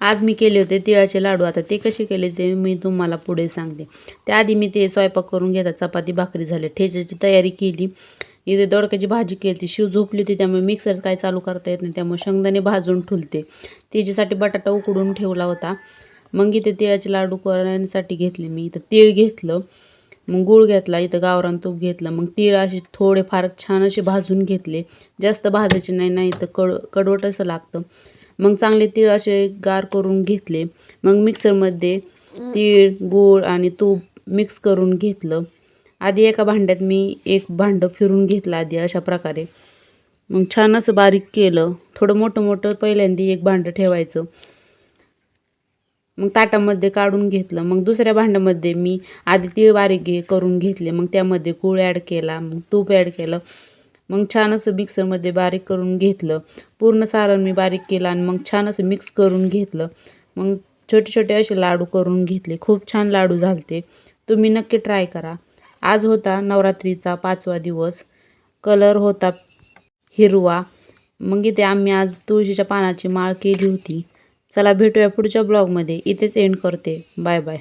आज मी केले होते तिळाचे लाडू. आता ते कसे केले ते मी तुम्हाला पुढे सांगते. त्याआधी मी ते स्वयंपाक करून घेतात. चपाती भाकरी झाले ठेच्याची तयारी केली. इथे दोडक्याची भाजी केली. ती शिव झोपली होती. त्यामुळे मिक्सर काय चालू करता येत नाही. त्यामुळे शेंगदाणे भाजून ठुलते तिच्यासाठी बटाटा उकडून ठेवला होता. मग इथे तिळाचे लाडू करण्यासाठी घेतले. मी इथं तीळ घेतलं. मग गूळ घेतला. इथं गावरान तूप घेतलं. मग तीळ असे थोडे फार छान असे भाजून घेतले. जास्त भाजायचे नाही. नाही तर कड कडवट असं लागतं. मग चांगले तीळ असे गार करून घेतले. मग मिक्सरमध्ये तीळ गूळ आणि तूप मिक्स करून घेतलं. आधी एका भांड्यात मी एक भांडं फिरून घेतलं आधी अशा प्रकारे. मग छान असं बारीक केलं. थोडं मोठं मोठं पहिल्यांदा एक भांडं ठेवायचं. मग ताटामध्ये काढून घेतलं. मग दुसऱ्या भांड्यामध्ये मी आधी तीळ बारीक घे करून घेतले. मग त्यामध्ये गूळ ॲड केला. मग तूप ॲड केलं. मग छान असं मिक्सरमध्ये बारीक करून घेतलं. पूर्ण सारण मी बारीक केलं आणि मग छान असं मिक्स करून घेतलं. मग छोटे छोटे असे लाडू करून घेतले. खूप छान लाडू झालते. तुम्ही नक्की ट्राय करा. आज होता नवरात्रीचा पाचवा दिवस. कलर होता हिरवा. मग इथे आम्ही आज तुळशीच्या पानाची माळ केली होती. चला भेटूया पुढच्या ब्लॉगमध्ये इथेच एंड करते. Bye bye